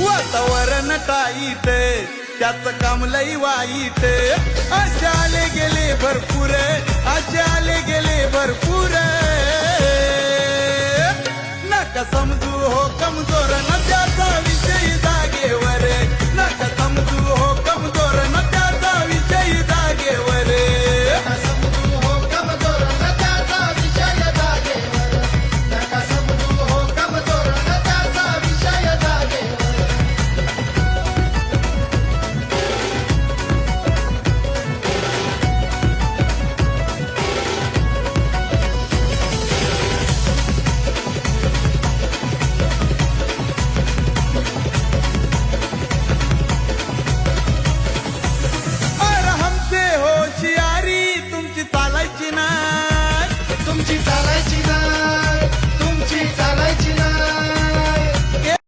वातावरण टाईट त्याच काम लई वाईट असे आले गेले भरपूर असे आले गेले भरपूर नका समजू हो कमजोर